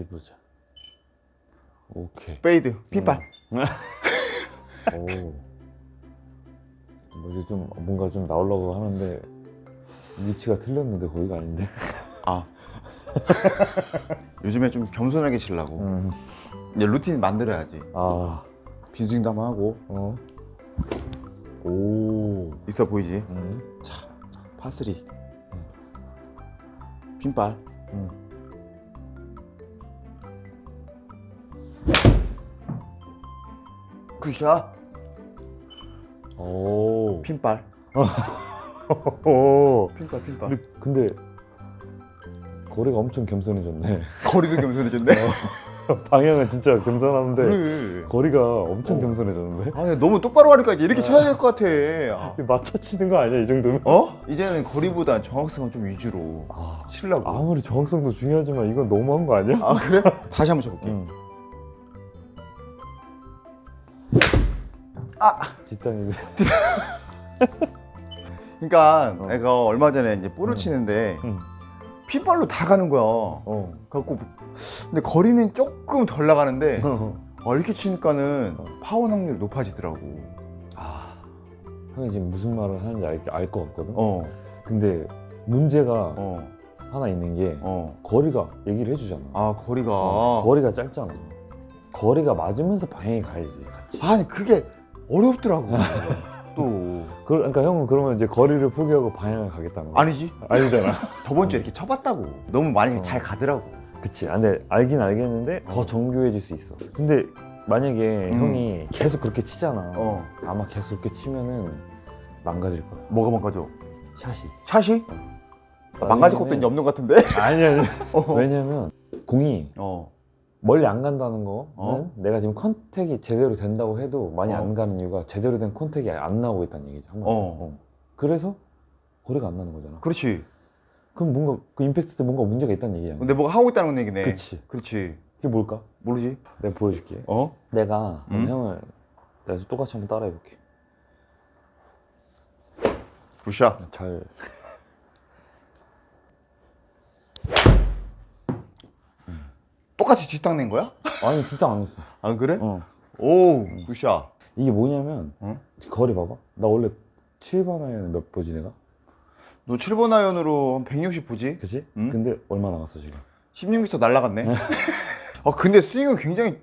어디 보자. 오케이. 페이드 핏발 오. 뭐 이제 좀 뭔가 좀 나오려고 하는데 위치가 틀렸는데 거기가 아닌데. 아 요즘에 좀 겸손하게 치려고 음. 이제 루틴 만들어야지 아. 빈스윙도 한번 하고 어. 오. 있어 보이지 음. 자 파스리 핀발 음. 굿샷 오. 핀발 오. 핀발 핀발 근데, 근데 거리가 엄청 겸손해졌네. 거리도 겸손해졌네 방향은 진짜 겸손한데 그래 거리가 엄청 어. 겸손해졌는데. 아 너무 똑바로 하니까 이렇게 쳐야 될 것 같아 아. 맞춰 치는 거 아니야 이 정도면? 어? 이제는 거리보다 정확성을 좀 위주로 아, 치려고 아무리 정확성도 중요하지만 이건 너무한 거 아니야? 아 그래? 다시 한번 쳐볼게 응. 아! 뒷땅이 그러니까 어. 내가 얼마 전에 이제 볼을 음. 치는데 응. 핏발로 다 가는 거야 어. 갖고 근데 거리는 조금 덜 나가는데 어. 어, 이렇게 치니까는 어. 파워 확률이 높아지더라고 아, 형이 지금 무슨 말을 하는지 알것 같거든. 어, 근데 문제가 어, 하나 있는 게 어. 거리가 얘기를 해주잖아. 아 거리가 어, 거리가 짧잖아. 거리가 맞으면서 방향이 가야지. 같이. 아니 그게 어렵더라고 또 그, 그러니까 형은 그러면 이제 거리를 포기하고 방향을 가겠다는 거야? 아니지 아니잖아. 저번 주에 이렇게 쳐봤다고 너무 많이 어. 잘 가더라고 그치. 아, 근데 알긴 알겠는데 더 어. 정교해질 수 있어. 근데 만약에 음. 형이 계속 그렇게 치잖아. 어 아마 계속 그렇게 치면은 망가질 거야. 뭐가 망가져? 샷이. 샷이? 아, 망가질 것도 이제 없는 것 같은데? 아니 아니. 어. 왜냐면 공이 어. 멀리 안 간다는 거는 어? 내가 지금 컨택이 제대로 된다고 해도 많이 어. 안 가는 이유가 제대로 된 컨택이 안 나오고 있다는 얘기죠. 한. 어. 어. 그래서 거리가 안 나는 거잖아. 그렇지 그럼 뭔가 그 임팩트 때 뭔가 문제가 있다는 얘기야. 근데 뭐가 하고 있다는 얘기네 그치. 그렇지 그게 뭘까? 모르지 내가 보여줄게. 어? 내가 음? 형을 내가 똑같이 한번 따라해볼게. 굿샷 잘. 똑같이 뒷땅 낸 거야? 아니 진짜 안 했어. 아 그래? 어. 오 굿샷 이게 뭐냐면 어? 거리 봐봐. 나 원래 7번 아이언 몇 보지 내가? 너 7번 아이언으로 한160 보지? 그치? 음? 근데 얼마 남았어 지금? 16m 날라갔네 아 근데 스윙은 굉장히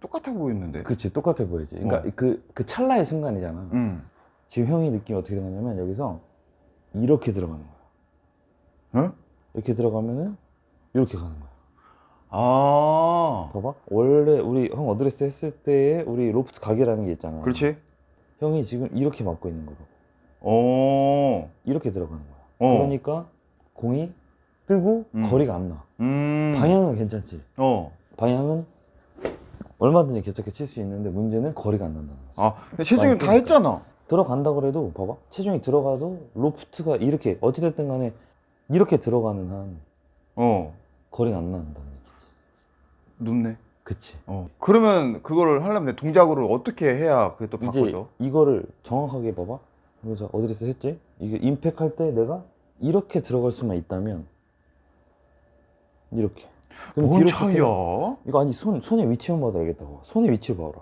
똑같아 보였는데 그치 똑같아 보이지. 그러니까 어. 그, 그 찰나의 순간이잖아. 음. 지금 형이 느낌이 어떻게 되냐면 여기서 이렇게 들어가는 거야. 응? 이렇게 들어가면은 이렇게 가는 거야. 아 봐봐. 원래 우리 형 어드레스 했을 때의 우리 로프트 각이라는 게 있잖아. 그렇지 형이 지금 이렇게 맞고 있는 거고 어. 이렇게 들어가는 거야. 어. 그러니까 공이 뜨고 음. 거리가 안 나. 음. 방향은 괜찮지. 어. 방향은 얼마든지 개척해 칠수 있는데 문제는 거리가 안 난다는 거지. 아 근데 체중이 많이 다. 했잖아 들어간다 그래도 봐봐. 체중이 들어가도 로프트가 이렇게 어찌됐든 간에 이렇게 들어가는 한 어 거리가 안 난다는 얘기지. 눕네 그치. 어 그러면 그거를 하려면 내 동작으로 어떻게 해야 그게 또 이제 바꿔져? 이거를 정확하게 봐봐. 그래서 어드레스 했지? 이게 임팩 할 때 내가 이렇게 들어갈 수만 있다면 이렇게. 그럼 뭔 뒤로 차이야? 이거 아니 손 손의 위치만 봐도 알겠다고. 손의 위치 봐라.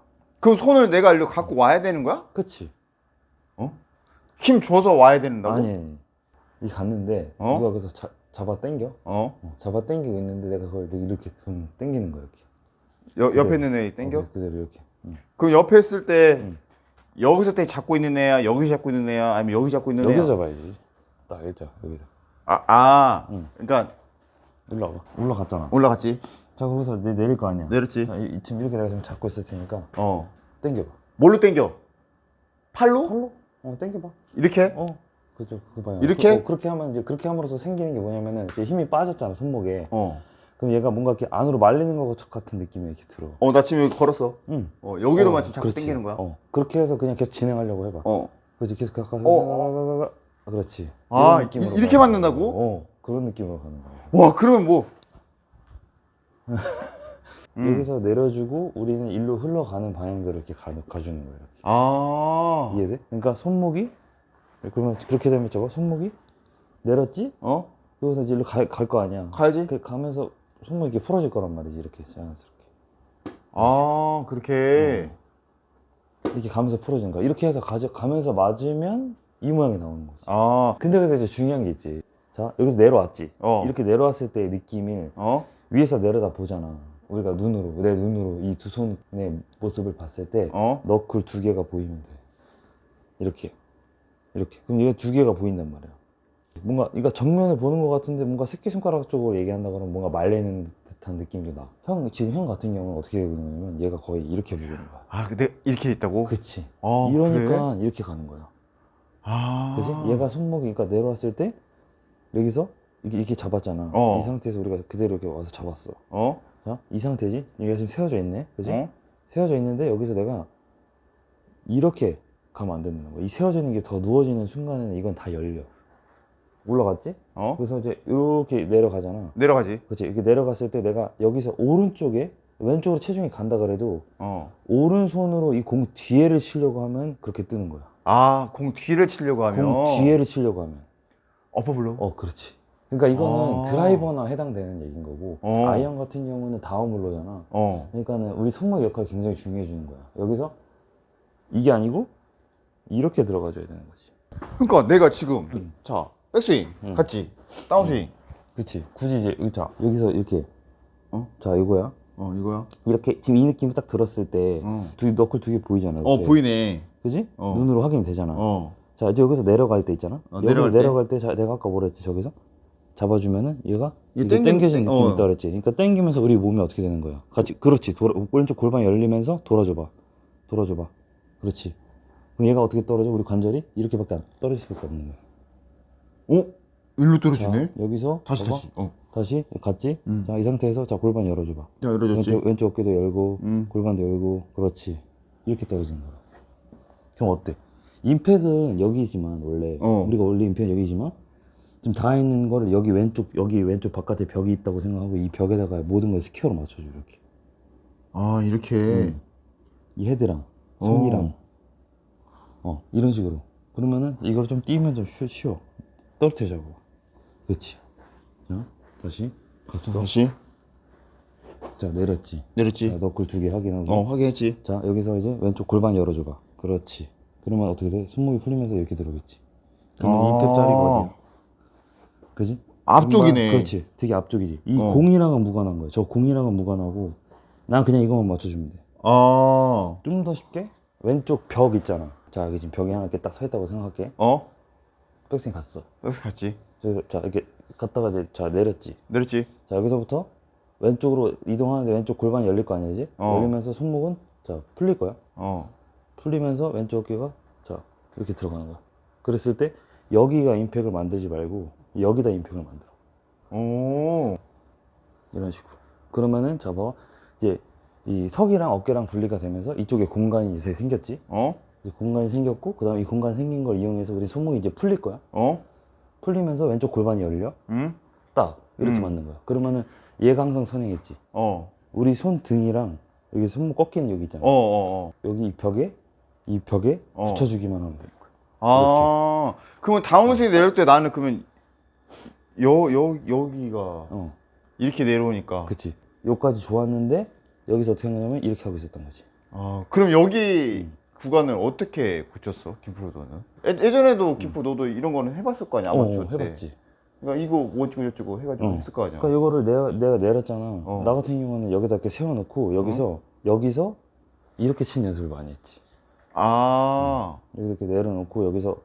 그럼 손을 내가 일로 갖고 와야 되는 거야? 그치? 힘 줘서 와야 된다고? 아니, 아니. 이 갔는데 어? 누가 그래서 자, 잡아 당겨? 어? 어, 잡아 당기고 있는데 내가 그걸 이렇게 좀 당기는 거야 이렇게. 여, 옆에. 있는 애 땡겨? 어, 그대로 이렇게. 응. 그럼 옆에 있을 때 응. 여기서 때 잡고 있는 애야 여기 잡고 있는 애야 아니면 여기 잡고 있는 애야 여기서 잡아야지. 딱 일자 여기다. 아, 아 응. 그러니까 올라와. 올라갔잖아. 올라갔지 자 거기서 내, 내릴 거 아니야. 내렸지 자, 이, 지금 이렇게 내가 지금 잡고 있을 테니까 어 당겨봐. 뭘로 땡겨? 팔로? 팔로? 어 당겨봐. 이렇게? 어. 그죠 그 방향. 이렇게? 그, 어, 그렇게 하면 이제 그렇게 함으로써 생기는 게 뭐냐면은 이제 힘이 빠졌잖아 손목에. 어. 그럼 얘가 뭔가 이렇게 안으로 말리는 것 같은 느낌이 이렇게 들어. 어, 나 지금 여기 걸었어. 응. 어, 여기로만 어, 지금 자꾸 그렇지. 당기는 거야? 어. 그렇게 해서 그냥 계속 진행하려고 해봐. 어. 그렇지 계속 가까 어, 그렇지. 아, 이런 느낌으로 이- 이렇게 가는 맞는다고? 어 그런 느낌으로 가는 거야. 와, 그러면 뭐. 음. 여기서 내려주고 우리는 일로 흘러가는 방향대로 이렇게 가, 가주는. 이렇게. 아. 이해돼? 그러니까 손목이 그러면 그렇게 되면 저거 손목이 내렸지? 어? 여기서 이제 일로 갈 거 아니야. 가야지? 그 가면서 손목 이렇게 풀어질 거란 말이지 이렇게 자연스럽게 아 그렇게 이렇게 가면서 풀어지는 거야 이렇게 해서 가져 가면서 맞으면 이 모양이 나오는 거지 아 근데 그래서 이제 중요한 게 있지 자 여기서 내려왔지 어. 이렇게 내려왔을 때의 느낌을 어? 위에서 내려다 보잖아 우리가 눈으로 내 눈으로 이 두 손의 모습을 봤을 때 어? 너클 두 개가 보이면 돼 이렇게 이렇게 그럼 얘가 두 개가 보인단 말이야 뭔가 그러니까 정면을 보는 것 같은데 뭔가 새끼손가락 쪽으로 얘기한다 그러면 뭔가 말리는 듯한 느낌도 나 형 지금 형 같은 경우는 어떻게 보냐면 얘가 거의 이렇게 보고 있는 거야 아 근데 이렇게 있다고? 그치 아, 이러니까 그래? 이렇게 가는 거야 아 그지? 얘가 손목이 그러니까 내려왔을 때 여기서 이렇게, 이렇게 잡았잖아 어. 이 상태에서 우리가 그대로 이렇게 와서 잡았어 어? 자, 이 상태지? 얘가 지금 세워져 있네 그지? 어? 세워져 있는데 여기서 내가 이렇게 가면 안 되는 거야 이 세워져 있는 게 더 누워지는 순간에는 이건 다 열려 올라갔지? 어? 그래서 이제 이렇게 내려가잖아 내려가지 그치 이렇게 내려갔을 때 내가 여기서 오른쪽에 왼쪽으로 체중이 간다 그래도 어. 오른손으로 이 공 뒤에를 치려고 하면 그렇게 뜨는 거야 아 공 뒤를 치려고 하면 공 뒤에를 치려고 하면 어퍼블로? 어 그렇지 그러니까 이거는 아. 드라이버나 해당되는 얘기인 거고 어. 아이언 같은 경우는 다운블로잖아 어. 그러니까는 우리 손목 역할이 굉장히 중요해 주는 거야 여기서 이게 아니고 이렇게 들어가줘야 되는 거지. 그러니까 내가 지금 음. 자 백스윙 음. 갔지? 다운스윙. 그치. 굳이 이제 여기 자 여기서 이렇게. 어? 자 이거야? 어 이거야? 이렇게 지금 이 느낌이 딱 들었을 때 어, 두 너클 두 개 보이잖아 어 이렇게. 보이네. 그지? 어. 눈으로 확인이 되잖아. 어. 자 이제 여기서 내려갈 때 있잖아? 어, 여기서 내려갈 때? 내려갈 때 자, 내가 아까 뭐라 했지 저기서? 잡아주면은 얘가 이게 이게 땡기- 당겨지는 땡- 느낌이 어. 있다 그랬지. 그러니까 당기면서 우리 몸이 어떻게 되는 거야? 같이 그렇지. 돌아, 왼쪽 골반이 열리면서 돌아줘봐. 돌아줘봐. 그렇지 그럼 얘가 어떻게 떨어져? 우리 관절이? 이렇게밖에 안 떨어질 수밖에 없는 거야. 어? 일로 자, 떨어지네? 여기서 다시 봐봐. 다시. 어. 다시 갔지 음. 자 이 상태에서 자 골반 열어줘봐. 자 열어졌지. 왼쪽, 왼쪽 어깨도 열고 음. 골반도 열고 그렇지. 이렇게 떨어지는 거야. 그럼 어때? 임팩은 여기지만 원래. 어. 우리가 원래 임팩은 여기지만 지금 닿아 있는 거를 여기 왼쪽 여기 왼쪽 바깥에 벽이 있다고 생각하고 이 벽에다가 모든 걸 스퀘어로 맞춰줘 이렇게. 아 이렇게? 음. 이 헤드랑 손이랑 어 이런 식으로. 그러면은 이걸 좀 띄면 좀 쉬- 쉬워. 떨어뜨려자고. 그렇지 자 다시. 자, 갔어 다시. 자 내렸지? 자 내렸지. 너클 두 개 확인하고. 어 확인했지. 자 여기서 이제 왼쪽 골반 열어줘봐. 그렇지. 그러면 어떻게 돼? 손목이 풀리면서 이렇게 들어오겠지. 그러면 아. 임팩 자리가 어디야? 그지? 앞쪽이네. 그렇지. 되게 앞쪽이지. 이 어. 공이랑은 무관한 거야. 저 공이랑은 무관하고 난 그냥 이것만 맞춰주면 아. 돼좀 더 쉽게? 왼쪽 벽 있잖아 자 여기 지금 벽이 하나 이렇게 딱 서 있다고 생각할게 어? 백스윙 갔어 여기 갔지 그래서 자 이렇게 갔다가 이제 자 내렸지 내렸지 자 여기서부터 왼쪽으로 이동하는데 왼쪽 골반이 열릴 거 아니지? 어. 열리면서 손목은 자 풀릴 거야 어 풀리면서 왼쪽 어깨가 자 이렇게 들어가는 거야. 그랬을 때 여기가 임팩을 만들지 말고 여기다 임팩을 만들어. 오. 이런 식으로. 그러면은 잡아 이제 이 석이랑 어깨랑 분리가 되면서 이쪽에 공간이 이제 생겼지. 어? 공간이 생겼고 그다음에 이 공간 생긴 걸 이용해서 우리 손목이 이제 풀릴 거야. 어? 풀리면서 왼쪽 골반이 열려. 응? 딱 이렇게 음. 맞는 거야. 그러면은 얘가 항상 선행했지. 어. 우리 손 등이랑 여기 손목 꺾이는 여기 있잖아. 어, 어, 어. 여기 이 벽에 이 벽에 어. 붙여주기만 하면 돼. 아, 그러면 다운스윙 내릴 때 나는 그러면 여, 여, 여기가 어. 이렇게 내려오니까. 그치. 여기까지 좋았는데 여기서 어떻게 하냐면 이렇게 하고 있었던 거지. 아, 그럼 여기 음. 구간을 어떻게 고쳤어, 김프로 너는? 예, 예전에도 김프로 너도 이런 거는 해봤을 거 아니야, 아마추어 때. 음. 해봤지. 그러니까 이거 뭐 어쩌고 저쩌고 해가지고 어. 했을 거 아니야. 그러니까 이거를 내가, 내가 내렸잖아. 어. 나 같은 경우는 여기다 이렇게 세워놓고 여기서 여기서 이렇게 치는 연습을 많이 했지. 아, 여기 이렇게 내려놓고 여기서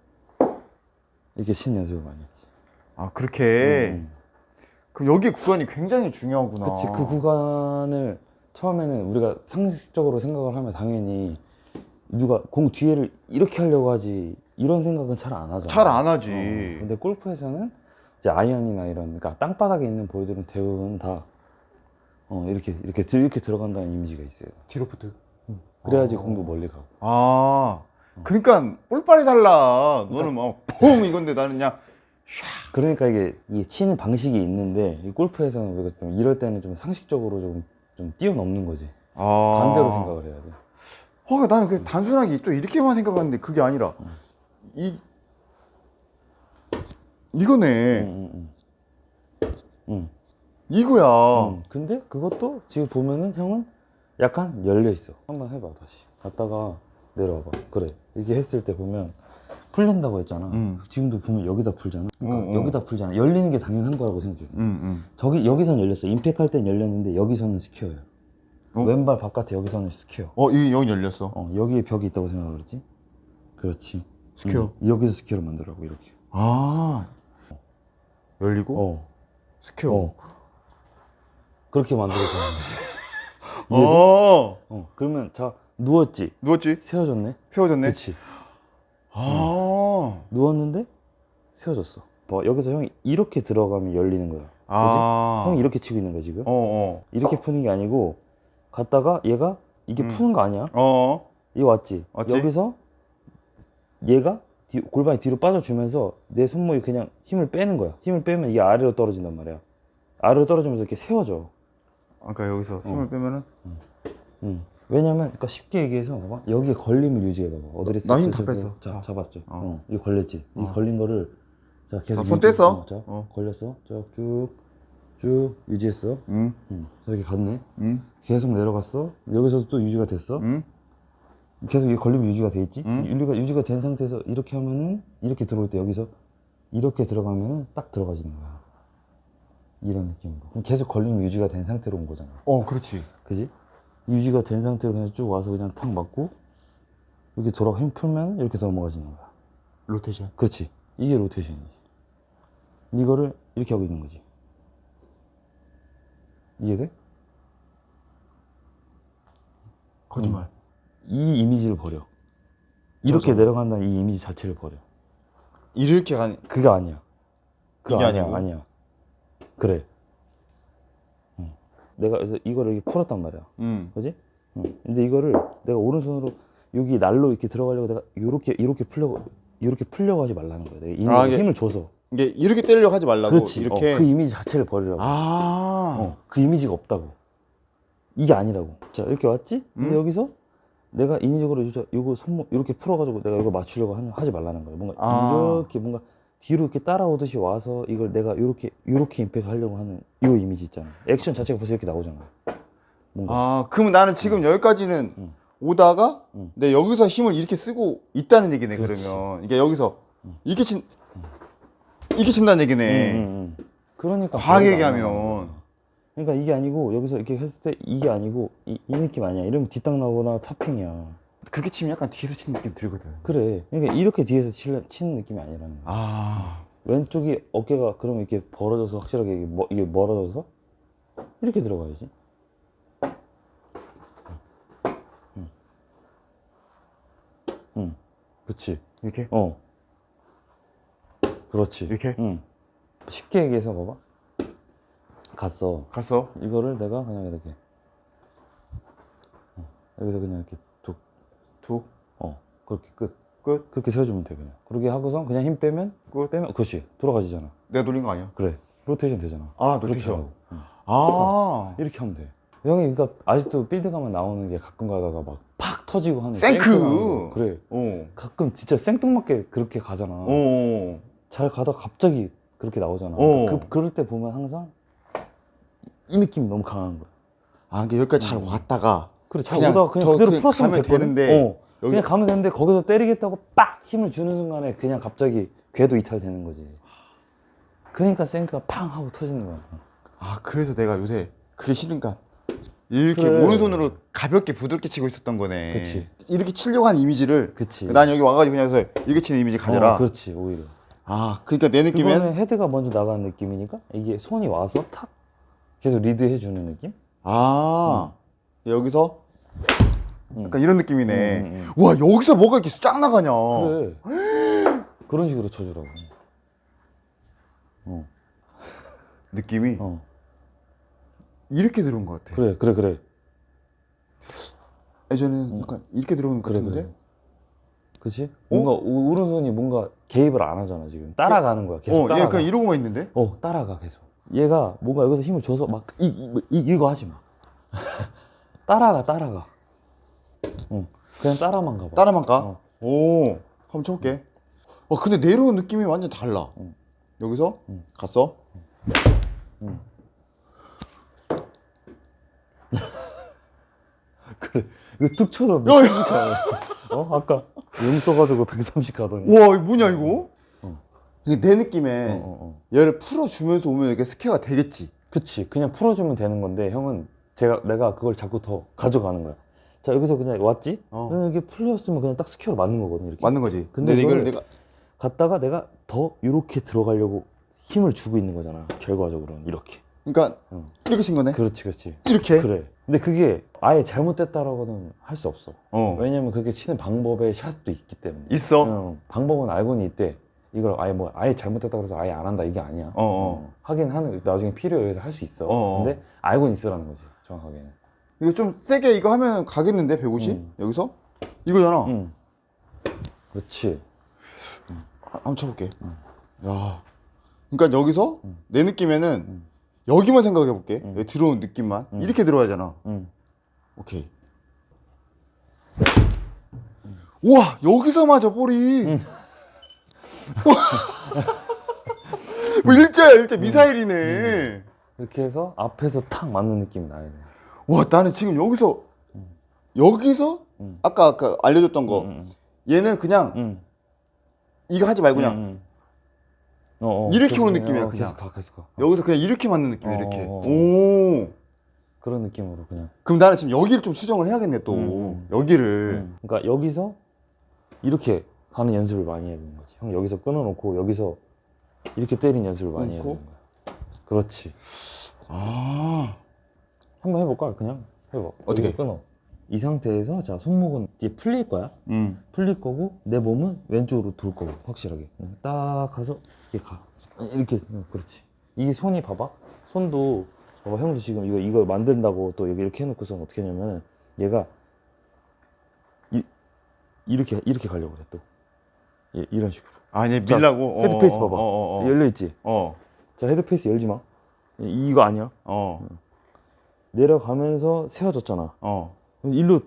이렇게 치는 연습을 많이 했지. 아 그렇게. 음. 그럼 여기 구간이 굉장히 중요하구나. 그치. 그 구간을 처음에는 우리가 상식적으로 생각을 하면 당연히 누가 공 뒤에를 이렇게 하려고 하지 이런 생각은 잘 안 하잖아. 잘 안 하지. 어, 근데 골프에서는 이제 아이언이나 이런 그러니까 땅바닥에 있는 볼들은 대부분 다 어, 이렇게 이렇게 들- 이렇게 들어간다는 이미지가 있어요. 디로프트. 그래야지 아. 공도 멀리 가고. 아, 그러니까 볼빨이 달라. 너는 막퐁 이건데 나는 그냥 그러니까 이게 이 치는 방식이 있는데 이 골프에서는 우리가 좀 이럴 때는 좀 상식적으로 좀, 좀 뛰어넘는 거지. 아. 반대로 생각을 해야 돼. 어, 나는 그 단순하게 또 이렇게만 생각하는데 그게 아니라 이 이거네. 응, 응, 응. 응. 이거야. 음, 근데 그것도 지금 보면은 형은 약간 열려 있어. 한번 해봐 다시. 갔다가 내려와봐. 그래. 이렇게 했을 때 보면 풀린다고 했잖아. 음. 지금도 보면 여기다 풀잖아. 그러니까 어, 어. 여기다 풀잖아. 열리는 게 당연한 거라고 생각해. 응, 응. 저기 여기선 열렸어. 임팩 할땐 열렸는데 여기서는 스퀘어예요. 어? 왼발 바깥에 여기서는 스퀘어. 어, 이 여기 열렸어. 어, 여기에 벽이 있다고 생각을 했지? 그렇지. 스퀘어. 음, 여기서 스퀘어를 만들라고 이렇게. 아. 열리고 어. 스퀘어. 어. 그렇게 만들어서. 어. 어. 그러면 자 누웠지. 누웠지? 세워졌네. 세워졌네. 그렇지. 아. 누웠는데 세워졌어. 뭐 여기서 형이 이렇게 들어가면 열리는 거야. 아. 형이 이렇게 치고 있는 거야 지금. 어, 어. 이렇게 푸는 게 아니고 갔다가 얘가 이게 음. 푸는 거 아니야. 어. 얘 왔지. 왔지? 여기서 얘가 뒤- 골반이 뒤로 빠져주면서 내 손목이 그냥 힘을 빼는 거야. 힘을 빼면 이게 아래로 떨어진단 말이야. 아래로 떨어지면서 이렇게 세워져. 아까 여기서 힘을 빼면은 음. 왜냐면 그러니까 쉽게 얘기해서 봐봐 여기에 걸림을 유지해 봐봐 어드레스 나힘다 저기, 뺐어. 자 자. 잡았죠 어. 어. 이거 걸렸지 이 어. 걸린 거를 자 계속 자, 손 뗐어. 어, 자 어. 걸렸어 쭉쭉 유지했어 응, 음. 이렇게 갔네 응, 계속 내려갔어 여기서도 또 유지가 됐어 응. 계속 이 걸림이 유지가 돼 있지 음. 유지가 유지가 된 상태에서 이렇게 하면은 이렇게 들어올 때 여기서 이렇게 들어가면은 딱 들어가지는 거야 이런 느낌으로 그럼 계속 걸림이 유지가 된 상태로 온 거잖아 어, 그렇지. 그지? 유지가 된 상태로 그냥 쭉 와서 그냥 탁 맞고 이렇게 돌아 힘 풀면 이렇게 넘어가지는 거야. 로테이션. 그렇지. 이게 로테이션이지. 이거를 이렇게 하고 있는 거지. 이해돼? 거짓말. 이 이미지를 버려. 이렇게 저저. 내려간다는 이 이미지 자체를 버려. 이렇게 가니. 그게 아니야. 그거 이게 아니야. 아니고? 아니야. 그래. 응. 내가 그래서 이거를 이렇게 풀었단 말이야. 응. 그지? 응. 근데 이거를 내가 오른손으로 여기 날로 이렇게 들어가려고 내가 이렇게 이렇게 풀려고 이렇게 풀려고 하지 말라는 거야. 내가 아, 힘을 줘서. 이게 이렇게 때리려고 하지 말라고. 그렇지. 이렇게. 어, 그 이미지 자체를 버리라고. 아. 어, 그 이미지가 없다고. 이게 아니라고. 자 이렇게 왔지? 근데 음? 여기서 내가 인위적으로 이거 이거 손목 이렇게 풀어가지고 내가 이거 맞추려고 하는, 하지 말라는 거야. 뭔가 아. 이렇게 뭔가 뒤로 이렇게 따라오듯이 와서 이걸 내가 이렇게 이렇게 임팩 하려고 하는 이 이미지 있잖아. 액션 자체가 벌써 이렇게 나오잖아. 뭔가. 아, 그러면 나는 지금 여기까지는 응. 오다가 응. 내 여기서 힘을 이렇게 쓰고 있다는 얘기네. 그렇지. 그러면 이게 여기서 이렇게 친 이렇게 친다는 얘기네. 응, 응, 응. 그러니까 과하게 얘기하면. 그러니까 이게 아니고 여기서 이렇게 했을 때 이게 아니고 이, 이 느낌 아니야. 이러면 뒷땅 나거나 타핑이야. 그렇게 치면 약간 뒤에서 치는 느낌 들거든. 그래. 그러니까 이렇게 뒤에서 치, 치는 느낌이 아니라는 거야. 아. 왼쪽이 어깨가 그러면 이렇게 벌어져서 확실하게 이게, 멀, 이게 멀어져서 이렇게 들어가야지. 응. 응. 그렇지. 이렇게? 어. 그렇지. 이렇게? 응. 쉽게 얘기해서 봐봐. 갔어. 갔어. 이거를 내가 그냥 이렇게 어, 여기서 그냥 이렇게 툭, 툭. 어, 그렇게 끝. 끝. 그렇게 세워주면 돼 그냥. 그렇게 하고선 그냥 힘 빼면 끝. 빼면 그렇지 돌아가지잖아. 내가 돌린 거 아니야? 그래. 로테이션 되잖아. 아, 로테이션. 응. 아. 이렇게 하면 돼. 형이 그러니까 아직도 빌드 가면 나오는 게 가끔 가다가 막 팍 터지고 하는 생크! 그래. 어. 가끔 진짜 생뚱맞게 그렇게 가잖아. 어. 잘 가다 갑자기 그렇게 나오잖아. 어. 그, 그럴 때 보면 항상 이 느낌이 너무 강한 거야. 아, 이게 여기까지 잘 왔다가 그래 잘 그냥 오다가 그냥 더 그대로 그냥 풀었으면 가면 됐거든. 되는데 어, 여기- 그냥 가면 되는데 거기서 때리겠다고 빡 힘을 주는 순간에 그냥 갑자기 궤도 이탈되는 거지. 그러니까 생크가 팡 하고 터지는 거야. 아, 그래서 내가 요새 그게 싫으니까 이렇게 그래. 오른손으로 가볍게 부드럽게 치고 있었던 거네. 그치. 이렇게 치려고 하는 이미지를 그치. 난 여기 와가지고 그냥 해서 이렇게 치는 이미지 가져라. 어, 그렇지 오히려. 아, 그러니까 내 느낌엔 그거는 헤드가 먼저 나가는 느낌이니까 이게 손이 와서 탁 계속 리드해 주는 느낌? 아 여기서 응. 약간 이런 느낌이네. 응, 응, 와 여기서 뭐가 이렇게 쫙 나가냐. 그래. 그런 식으로 쳐주라고. 어, 느낌이 어. 이렇게 들어온 것 같아. 그래, 그래, 그래. 예전에는 약간 이렇게 들어오는 것 그래, 같은데. 그래. 그치? 뭔가 오- 오른손이 뭔가 개입을 안 하잖아 지금 따라가는 거야 계속 어, 얘 따라가 그냥 이러고만 있는데. 어 따라가 계속 얘가 뭔가 여기서 힘을 줘서 막 이, 이, 이, 거 하지 마 따라가 따라가 응 그냥 따라만 가봐 따라만 가. 어. 오, 한번 쳐볼게. 어, 근데 내려온 느낌이 완전 달라. 응. 여기서 응. 갔어. 응. 그래. 이거 툭 쳐도 야, 아니야? 어? 아까 용 써가지고 130 가더니. 와 이거 뭐냐 이거? 어. 이게 내 느낌에 어, 어, 어. 얘를 풀어주면서 오면 이게 스퀘어가 되겠지. 그치. 그냥 풀어주면 되는 건데 형은 제가 내가 그걸 자꾸 더 가져가는 거야. 자 여기서 그냥 왔지? 어. 그냥 이게 풀렸으면 그냥 딱 스퀘어로 맞는 거거든 이렇게. 맞는 거지. 근데 근데, 이걸 내가 갔다가 내가 더 이렇게 들어가려고 힘을 주고 있는 거잖아. 결과적으로는 이렇게. 그러니까 응. 이렇게 친 거네. 그렇지, 그렇지. 이렇게. 그래. 근데 그게 아예 잘못됐다라고는 할 수 없어. 어. 왜냐면 그게 치는 방법의 샷도 있기 때문에. 있어. 응, 방법은 알고는 있대. 이걸 아예 뭐 아예 잘못됐다 그래서 아예 안 한다 이게 아니야. 어, 어. 하긴 하는 나중에 필요에 의해서 할 수 있어. 어, 어. 근데 알고는 있으라는 거지. 정확하게는. 이거 좀 세게 이거 하면 가겠는데 150? 음. 여기서? 이거잖아. 응. 그렇지. 아, 한번 쳐볼게. 음. 야. 그러니까 여기서 음. 내 느낌에는 음. 여기만 생각해 볼게. 음. 들어온 느낌만. 음. 이렇게 들어야잖아. 응. 오케이. 우와 여기서 맞아 볼이. 음. 뭐 일자야 일자 미사일이네. 이렇게 해서 앞에서 탁 맞는 느낌이 나야 돼. 와 나는 지금 여기서 음. 여기서 응. 아까 아까 알려줬던 거 응. 얘는 그냥 응. 이거 하지 말고 그냥 응. 어, 어, 이렇게 계속 오는 느낌이야, 어, 그냥. 계속 가, 계속 가. 여기서 그냥 이렇게 맞는 느낌이야 어, 이렇게. 어, 어. 오. 그런 느낌으로 그냥. 그럼 나는 지금 여기를 좀 수정을 해야겠네 또 음. 여기를. 응. 그러니까 여기서 이렇게 하는 연습을 많이 해야 되는 거지. 형 여기서 끊어놓고 여기서 이렇게 때리는 연습을 많이 해야? 되는 거야. 그렇지. 아. 한번 해볼까? 그냥 해봐. 어떻게? 끊어. 이 상태에서 자 손목은 이제 풀릴 거야. 음. 풀릴 거고 내 몸은 왼쪽으로 돌 거고 확실하게 응, 딱 가서 이렇게 가 이렇게 응, 그렇지 이게 손이 봐봐 손도 봐봐 형도 지금 이거 이거 만든다고 또 여기 이렇게 해놓고서 어떻게 하냐면 얘가 이, 이렇게 이렇게 가려고 그래 또 이- 이런 식으로 아니 자, 밀라고. 헤드페이스 어, 봐봐 어, 어, 어. 열려 있지 어. 자 헤드페이스 열지 마 이- 이거 아니야 어. 내려가면서 세워졌잖아 어. 일로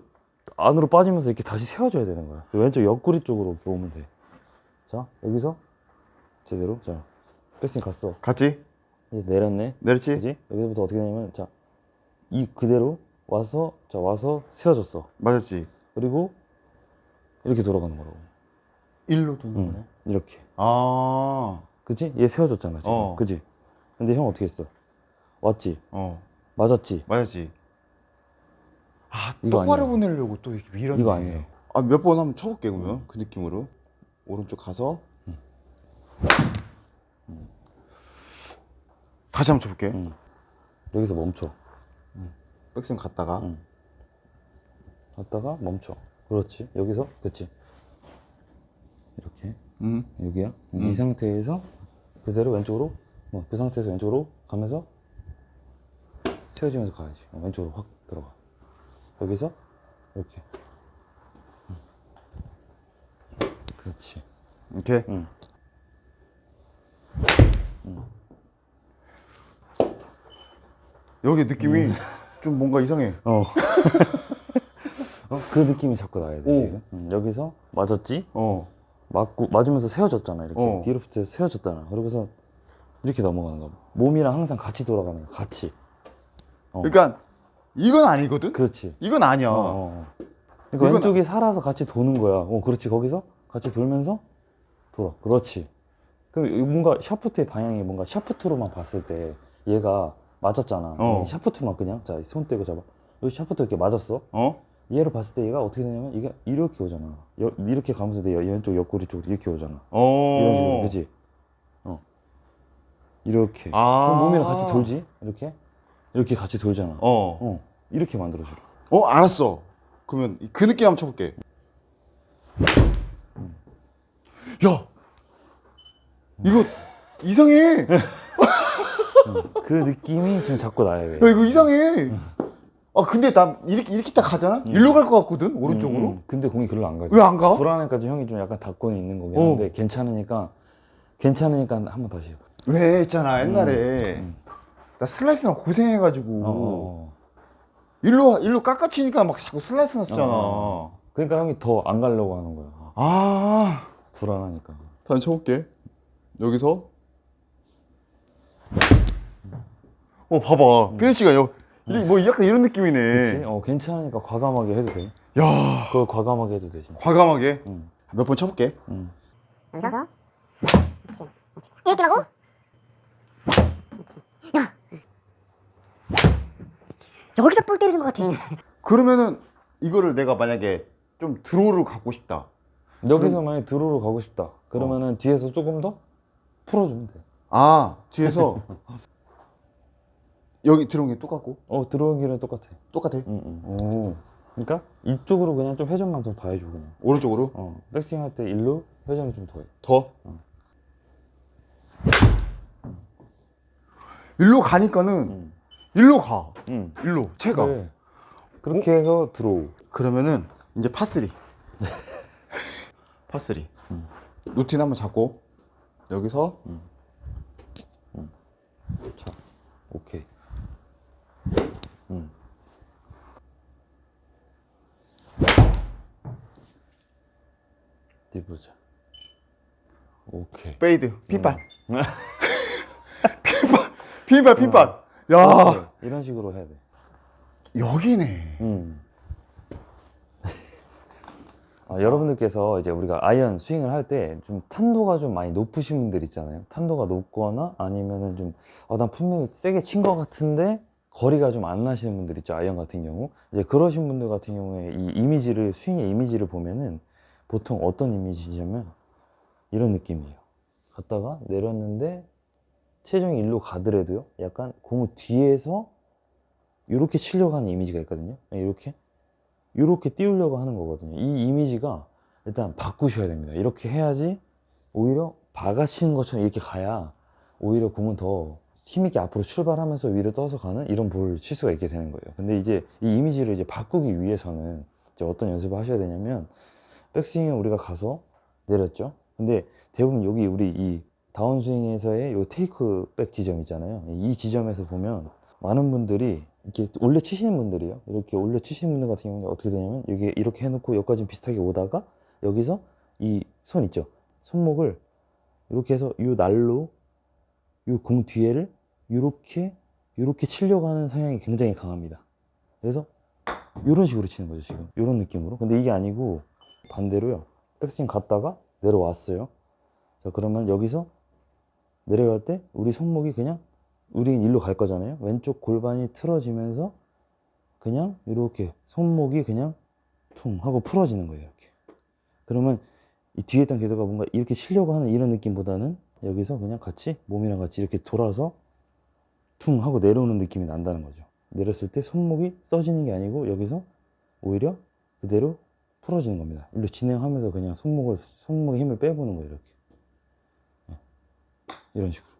안으로 빠지면서 이렇게 다시 세워줘야 되는 거야. 왼쪽 옆구리 쪽으로 이렇게 오면 돼. 자, 여기서 제대로. 자, 패싱 갔어. 같이 이제 내렸네. 내렸지? 그지? 여기서부터 어떻게 되냐면, 자, 이 그대로 와서, 자, 와서 세워졌어. 맞았지. 그리고 이렇게 돌아가는 거라고. 일로 도는 응, 거네. 이렇게. 아. 그지? 얘 세워졌잖아, 지금. 어. 그지? 근데 형 어떻게 했어? 왔지? 어. 맞았지? 맞았지. 아, 이거 똑바로. 보내려고 또 이렇게 밀었네. 이거 아니에요. 아, 몇 번 한번 쳐볼게, 그러면. 그 느낌으로. 오른쪽 가서. 다시 한번 쳐볼게. 응. 여기서 멈춰. 백스윙 갔다가. 응. 갔다가 멈춰. 그렇지. 여기서, 그렇지. 이렇게. 음. 여기야. 음. 이 상태에서 그대로 왼쪽으로, 어, 그 상태에서 왼쪽으로 가면서 세워지면서 가야지. 어, 왼쪽으로 확. 여기서 이렇게. 응. 그렇지. 이렇게. 응. 여기 느낌이 좀 뭔가 이상해. 어. 어, 그 느낌이 자꾸 나야 돼. 응, 여기서 맞았지? 어. 맞고 맞으면서 세워졌잖아 이렇게 어. 뒤로 붙어 세워졌잖아 그러고서 이렇게 넘어가는 거야 몸이랑 항상 같이 돌아가는 거야 같이 어. 그러니까 이건 아니거든? 그렇지 이건 아니야. 어, 어, 어. 그러니까 이건 왼쪽이 살아서 같이 도는 거야 어 그렇지 거기서 같이 돌면서 돌아 그렇지 그럼 이 뭔가 샤프트의 방향이 뭔가 샤프트로만 봤을 때 얘가 맞았잖아 어. 이 샤프트만 그냥 자 손 떼고 잡아 여기 샤프트 이렇게 맞았어 어? 얘를 봤을 때 얘가 어떻게 되냐면 이게 이렇게 오잖아 여- 이렇게 가면서 내 왼쪽 옆구리 쪽으로 이렇게 오잖아 어. 이런 식으로 그지? 어 이렇게 아. 그럼 몸이랑 같이 돌지 이렇게 이렇게 같이 돌잖아 어, 어. 이렇게 만들어주라 어, 알았어. 그러면 그 느낌 한번 쳐볼게. 야! 이거 이상해! 야, 그 느낌이 지금 자꾸 나야 돼 이거 이상해! 아, 근데 나 이렇게, 이렇게 딱 가잖아? 일로 갈 것 같거든? 오른쪽으로? 음, 음. 근데 공이 글로 안 가지 왜 안 가? 불안해까지 형이 좀 약간 닫고는 있는 거긴 어. 한데 괜찮으니까 괜찮으니까 한 번 다시 해봐 왜 했잖아, 옛날에. 음. 나 슬라이스랑 고생해가지고. 어, 어, 어. 일로, 일로 깎아치니까 막 자꾸 슬라이스 났었잖아. 어. 그러니까 형이 더 안 가려고 하는 거야 아. 불안하니까 다시 쳐볼게. 여기서. 어, 봐봐. 피니치가 여, 이- 뭐 약간 이런 그치? 느낌이네. 어, 괜찮으니까 과감하게 해도 돼. 야, 그거 과감하게 해도 돼, 진짜. 과감하게 응. 몇 번 쳐볼게. 응. 앉아서 그렇지 이렇게 하고 그렇지 야 여기다 볼 때리는 것 같아 그러면은 이거를 내가 만약에 좀 드로우를 갖고 싶다. 여기서 만약에 드로우로 가고 싶다. 그러면은 뒤에서 조금 더 풀어주면 돼. 아 뒤에서 여기 들어온 게 똑같고 어, 들어오기는 똑같아. 똑같아. 응, 응. 오 그러니까 이쪽으로 그냥 좀 회전만 좀 더 해줘, 그냥. 오른쪽으로 어, 백스윙 할 때 일로 회전을 좀더 해. 더. 일로 가니까는 응. 일로 가. 응. 일로 채가. 그래. 그렇게 해서 드로우. 그러면은 이제 파3 파3 음. 루틴 한번 잡고 여기서 자, 오케이. 응. 어디 보자. 오케이. 페이드 핀발 음. 핀발 핀발 핀발 야 네, 이런 식으로 해야 돼. 여기네 음. 아, 여러분들께서 이제 우리가 아이언 스윙을 할 때 좀 탄도가 좀 많이 높으신 분들 있잖아요. 탄도가 높거나 아니면은 좀, 어, 난 분명히 세게 친 것 같은데 거리가 좀 안 나시는 분들 있죠. 아이언 같은 경우. 이제 그러신 분들 같은 경우에 이 이미지를, 스윙의 이미지를 보면은 보통 어떤 이미지냐면 이런 느낌이에요. 갔다가 내렸는데 체중이 일로 가더라도요. 약간 공을 뒤에서 이렇게 치려고 하는 이미지가 있거든요. 이렇게. 이렇게 띄우려고 하는 거거든요. 이 이미지가 일단 바꾸셔야 됩니다. 이렇게 해야지 오히려 박아치는 것처럼 이렇게 가야 오히려 공은 더 힘있게 앞으로 출발하면서 위로 떠서 가는 이런 볼을 칠 수가 있게 되는 거예요. 근데 이제 이 이미지를 이제 바꾸기 위해서는 이제 어떤 연습을 하셔야 되냐면 백스윙에 우리가 가서 내렸죠. 근데 대부분 여기 우리 이 다운스윙에서의 요 테이크백 지점 있잖아요. 이 지점에서 보면 많은 분들이 이렇게 올려 치시는 분들이요. 이렇게 올려 치시는 분들 같은 경우는 어떻게 되냐면 여기 이렇게 해놓고 여기까지 비슷하게 오다가 여기서 이 손 있죠. 손목을 이렇게 해서 요 날로 요공 뒤에를 이렇게 이렇게 치려고 하는 성향이 굉장히 강합니다. 그래서 이런 식으로 치는 거죠 지금 이런 느낌으로. 근데 이게 아니고 반대로요. 백스윙 갔다가 내려왔어요. 자 그러면 여기서 내려갈 때 우리 손목이 그냥 우린 일로 갈 거잖아요. 왼쪽 골반이 틀어지면서 그냥 이렇게 손목이 그냥 퉁 하고 풀어지는 거예요. 이렇게. 그러면 이 뒤에 있던 궤도가 뭔가 이렇게 치려고 하는 이런 느낌보다는 여기서 그냥 같이 몸이랑 같이 이렇게 돌아서 퉁 하고 내려오는 느낌이 난다는 거죠. 내렸을 때 손목이 써지는 게 아니고 여기서 오히려 그대로 풀어지는 겁니다. 일로 진행하면서 그냥 손목을 손목에 힘을 빼보는 거예요. 이렇게 네. 이런 식으로.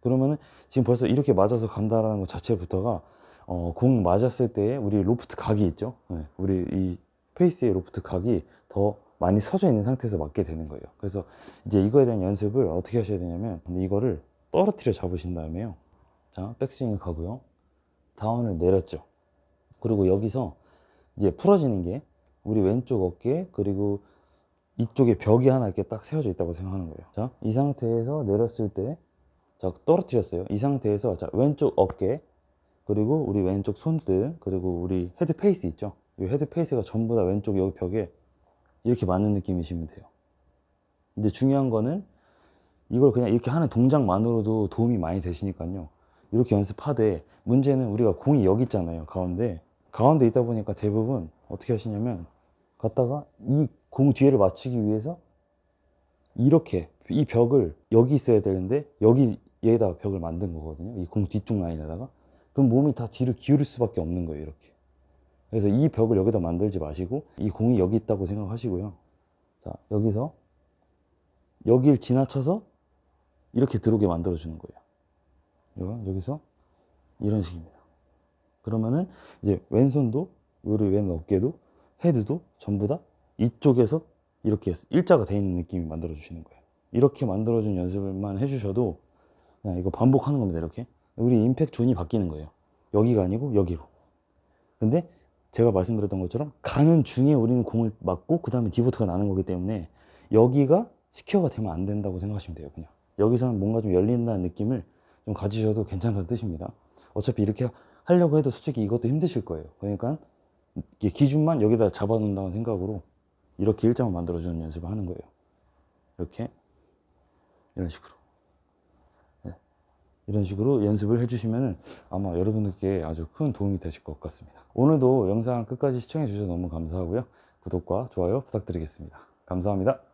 그러면은 지금 벌써 이렇게 맞아서 간다라는 것 자체부터가 어, 공 맞았을 때 우리 로프트 각이 있죠. 네, 우리 이 페이스의 로프트 각이 더 많이 서져 있는 상태에서 맞게 되는 거예요. 그래서 이제 이거에 대한 연습을 어떻게 하셔야 되냐면 이거를 떨어뜨려 잡으신 다음에요. 자, 백스윙을 가고요. 다운을 내렸죠. 그리고 여기서 이제 풀어지는 게 우리 왼쪽 어깨 그리고 이쪽에 벽이 하나 이렇게 딱 세워져 있다고 생각하는 거예요. 자, 이 상태에서 내렸을 때 자, 떨어뜨렸어요. 이 상태에서 자, 왼쪽 어깨 그리고 우리 왼쪽 손등 그리고 우리 헤드 페이스 있죠. 이 헤드 페이스가 전부 다 왼쪽 여기 벽에 이렇게 맞는 느낌이시면 돼요. 근데 중요한 거는 이걸 그냥 이렇게 하는 동작만으로도 도움이 많이 되시니까요. 이렇게 연습하되 문제는 우리가 공이 여기 있잖아요. 가운데. 가운데 있다 보니까 대부분 어떻게 하시냐면 갔다가 이 공 뒤에를 맞추기 위해서 이렇게 이 벽을 여기 있어야 되는데 여기 얘에다 벽을 만든 거거든요. 이 공 뒤쪽 라인에다가. 그럼 몸이 다 뒤로 기울일 수밖에 없는 거예요. 이렇게. 그래서 이 벽을 여기다 만들지 마시고 이 공이 여기 있다고 생각하시고요. 자, 여기서 여길 지나쳐서 이렇게 들어오게 만들어 주는 거예요. 여기서 이런 식입니다. 그러면은 이제 왼손도 우리 왼 어깨도 헤드도 전부 다 이쪽에서 이렇게 일자가 돼 있는 느낌이 만들어 주시는 거예요. 이렇게 만들어 준 연습만 해 주셔도 그냥 이거 반복하는 겁니다. 이렇게. 우리 임팩 존이 바뀌는 거예요. 여기가 아니고 여기로. 근데 제가 말씀드렸던 것처럼 가는 중에 우리는 공을 맞고 그 다음에 디보트가 나는 거기 때문에 여기가 스퀘어가 되면 안 된다고 생각하시면 돼요. 그냥 여기서는 뭔가 좀 열린다는 느낌을 좀 가지셔도 괜찮다는 뜻입니다. 어차피 이렇게 하려고 해도 솔직히 이것도 힘드실 거예요. 그러니까 기준만 여기다 잡아놓는다는 생각으로 이렇게 일자만 만들어주는 연습을 하는 거예요. 이렇게 이런 식으로 네. 이런 식으로 연습을 해주시면 아마 여러분들께 아주 큰 도움이 되실 것 같습니다. 오늘도 영상 끝까지 시청해 주셔서 너무 감사하고요. 구독과 좋아요 부탁드리겠습니다. 감사합니다.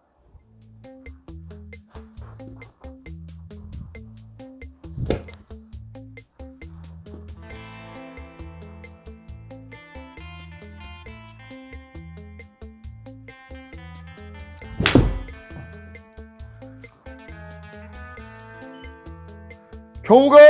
겨우가